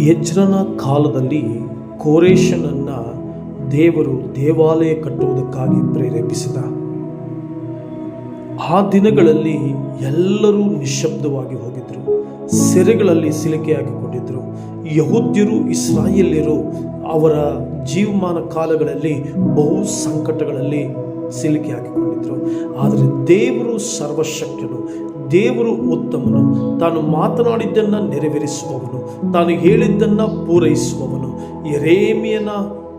ಯಜ್ರನ ಕಾಲದಲ್ಲಿ ಕೋರೇಶನನ್ನು ದೇವರು ದೇವಾಲಯ ಕಟ್ಟುವುದಕ್ಕಾಗಿ ಪ್ರೇರೇಪಿಸಿದ. ಆ ದಿನಗಳಲ್ಲಿ ಎಲ್ಲರೂ ನಿಶಬ್ದವಾಗಿ ಹೋಗಿದ್ದರು ಸೆರೆಗಳಲ್ಲಿ ಸಿಲುಕೆಯಾಗಿಕೊಂಡಿದ್ದರು ಯಹುದ್ಯರು, ಇಸ್ರಾಯೇಲ್ಯರು ಅವರ ಜೀವಮಾನ ಕಾಲಗಳಲ್ಲಿ ಬಹು ಸಂಕಟಗಳಲ್ಲಿ ಸಿಲುಕಿ ಹಾಕಿಕೊಂಡಿದ್ರು. ಆದರೆ ದೇವರು ಸರ್ವಶಕ್ತನು, ದೇವರು ಉತ್ತಮನು. ತಾನು ಮಾತನಾಡಿದ್ದನ್ನು ನೆರವೇರಿಸುವವನು, ತಾನು ಹೇಳಿದ್ದನ್ನು ಪೂರೈಸುವವನು. ಎರೇಮಿಯನ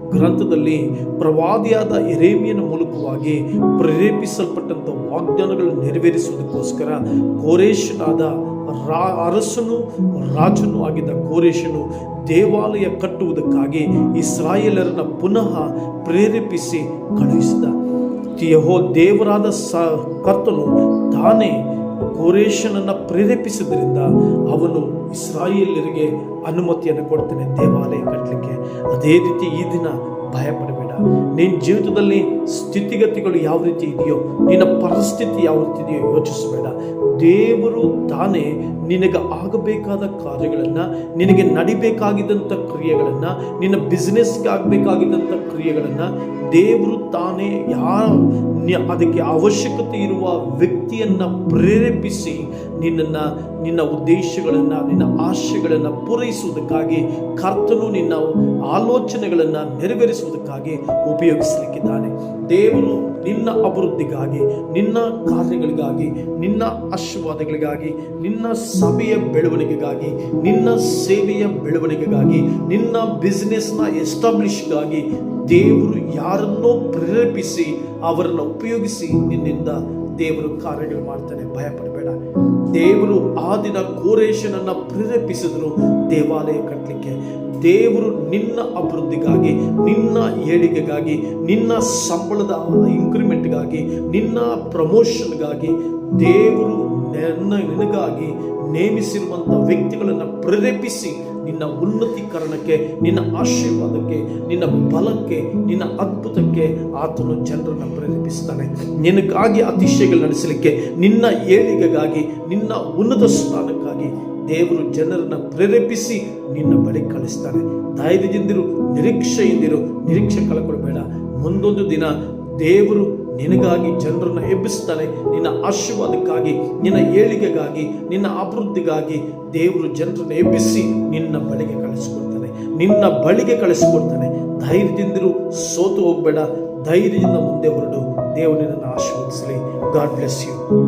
ಗ್ರಂಥದಲ್ಲಿ ಪ್ರವಾದಿಯಾದ ಎರೇಮಿಯನ ಮೂಲಕವಾಗಿ ಪ್ರೇರೇಪಿಸಲ್ಪಟ್ಟಂಥ ವಾಗ್ದಾನಗಳನ್ನು ನೆರವೇರಿಸುವುದಕ್ಕೋಸ್ಕರ ಕೋರೇಶನಾದ ರಾ, ಅರಸನು ರಾಜನು ಆಗಿದ್ದ ಕೋರೇಶನು ದೇವಾಲಯ ಕಟ್ಟುವುದಕ್ಕಾಗಿ ಇಸ್ರಾಯೇಲರನ್ನು ಪುನಃ ಪ್ರೇರೇಪಿಸಿ ಕಳುಹಿಸಿದ. ಯಹೋ ದೇವರಾದ ಸ, ಕರ್ತನು ತಾನೇ ಕೋರೇಶನನ್ನು ಪ್ರೇರೇಪಿಸಿದ್ರಿಂದ ಅವನು ಇಸ್ರಾಯಿಲರಿಗೆ ಅನುಮತಿಯನ್ನು ಕೊಡ್ತಾನೆ ದೇವಾಲಯ ಕಟ್ಟಲಿಕ್ಕೆ. ಅದೇ ರೀತಿ ಈ ದಿನ ಭಯಪಡಬೇಡ. ನಿನ್ನ ಜೀವಿತದಲ್ಲಿ ಸ್ಥಿತಿಗತಿಗಳು ಯಾವ ರೀತಿ ಇದೆಯೋ, ನಿನ್ನ ಪರಿಸ್ಥಿತಿ ಯಾವ ರೀತಿ ಇದೆಯೋ ಯೋಚಿಸಬೇಡ. ದೇವರು ತಾನೇ ನಿನಗೆ ಆಗಬೇಕಾದ ಕಾರ್ಯಗಳನ್ನು, ನಿನಗೆ ನಡಿಬೇಕಾಗಿದ್ದಂಥ ಕ್ರಿಯೆಗಳನ್ನು, ನಿನ್ನ ಬಿಸ್ನೆಸ್ಗೆ ಆಗಬೇಕಾಗಿದ್ದಂಥ ಕ್ರಿಯೆಗಳನ್ನು ದೇವರು ತಾನೇ ಯಾರ ಅದಕ್ಕೆ ಅವಶ್ಯಕತೆ ಇರುವ ವ್ಯಕ್ತಿಯನ್ನು ಪ್ರೇರೇಪಿಸಿ ನಿನ್ನನ್ನು, ನಿನ್ನ ಉದ್ದೇಶಗಳನ್ನು, ನಿನ್ನ ಆಶೆಗಳನ್ನು ಪೂರೈಸುವುದಕ್ಕಾಗಿ ಕರ್ತನು ನಿನ್ನ ಆಲೋಚನೆಗಳನ್ನು ನೆರವೇರಿಸುವುದಕ್ಕಾಗಿ ಉಪಯೋಗಿಸಲಿಕ್ಕಿದ್ದಾನೆ. ದೇವರು ನಿನ್ನ ಅಭಿವೃದ್ಧಿಗಾಗಿ, ನಿನ್ನ ಕಾರ್ಯಗಳಿಗಾಗಿ, ನಿನ್ನ ಆಶೀರ್ವಾದಗಳಿಗಾಗಿ, ನಿನ್ನ ಸಭೆಯ ಬೆಳವಣಿಗೆಗಾಗಿ, ನಿನ್ನ ಸೇವೆಯ ಬೆಳವಣಿಗೆಗಾಗಿ, ನಿನ್ನ ಬಿಸ್ನೆಸ್ನ ಎಸ್ಟಾಬ್ಲಿಷ್ಗಾಗಿ ದೇವರು ಯಾರನ್ನೋ ಪ್ರೇರೇಪಿಸಿ ಅವರನ್ನು ಉಪಯೋಗಿಸಿ ನಿನ್ನಿಂದ ದೇವರು ಕಾರ್ಯಗಳು ಮಾಡ್ತಾನೆ. ಭಯ ಪಡಬೇಡ ದೇವರು ಆ ದಿನ ಕೋರೇಶನನ್ನು ಪ್ರೇರೇಪಿಸಿದ್ರು ದೇವಾಲಯ ಕಟ್ಟಲಿಕ್ಕೆ. ದೇವರು ನಿನ್ನ ಅಭಿವೃದ್ಧಿಗಾಗಿ, ನಿನ್ನ ಏಳಿಗೆಗಾಗಿ, ನಿನ್ನ ಸಂಬಳದ ಇನ್ಕ್ರಿಮೆಂಟ್ಗಾಗಿ ನಿನ್ನ ಪ್ರಮೋಷನ್ಗಾಗಿ ದೇವರು ನಿನಗಾಗಿ ನೇಮಿಸಿರುವಂಥ ವ್ಯಕ್ತಿಗಳನ್ನು ಪ್ರೇರೇಪಿಸಿ ನಿನ್ನ ಉನ್ನತೀಕರಣಕ್ಕೆ, ನಿನ್ನ ಆಶೀರ್ವಾದಕ್ಕೆ, ನಿನ್ನ ಬಲಕ್ಕೆ, ನಿನ್ನ ಅದ್ಭುತಕ್ಕೆ ಆತನು ಜನರನ್ನು ಪ್ರೇರೇಪಿಸ್ತಾನೆ. ನಿನಗಾಗಿ ಅತಿಶಯಗಳು ನಡೆಸಲಿಕ್ಕೆ, ನಿನ್ನ ಏಳಿಗೆಗಾಗಿ, ನಿನ್ನ ಉನ್ನತ ಸ್ಥಾನಕ್ಕಾಗಿ ದೇವರು ಜನರನ್ನು ಪ್ರೇರೇಪಿಸಿ ನಿನ್ನ ಬಳಿ ಕಳಿಸ್ತಾನೆ. ಧೈರ್ಯದಿಂದಿರು, ನಿರೀಕ್ಷೆಯಿಂದಿರು, ನಿರೀಕ್ಷೆ ಕಳ್ಕೊಳ್ಬೇಡ. ಮುಂದೊಂದು ದಿನ ದೇವರು ನಿನಗಾಗಿ ಜನರನ್ನು ಎಬ್ಬಿಸ್ತಾನೆ ನಿನ್ನ ಆಶೀರ್ವಾದಕ್ಕಾಗಿ, ನಿನ್ನ ಏಳಿಗೆಗಾಗಿ, ನಿನ್ನ ಅಭಿವೃದ್ಧಿಗಾಗಿ ದೇವರು ಜನರನ್ನು ಎಬ್ಬಿಸಿ ನಿನ್ನ ಬಳಿಗೆ ಕಳಿಸ್ಕೊಡ್ತಾನೆ ನಿನ್ನ ಬಳಿಗೆ ಕಳಿಸ್ಕೊಡ್ತಾನೆ ಧೈರ್ಯದಿಂದಿರು ಸೋತು ಹೋಗಬೇಡ. ಧೈರ್ಯದಿಂದ ಮುಂದೆ ಹೊರಡು. ದೇವರು ನಿನ್ನನ್ನು ಆಶೀರ್ವದಿಸಲಿ. God bless you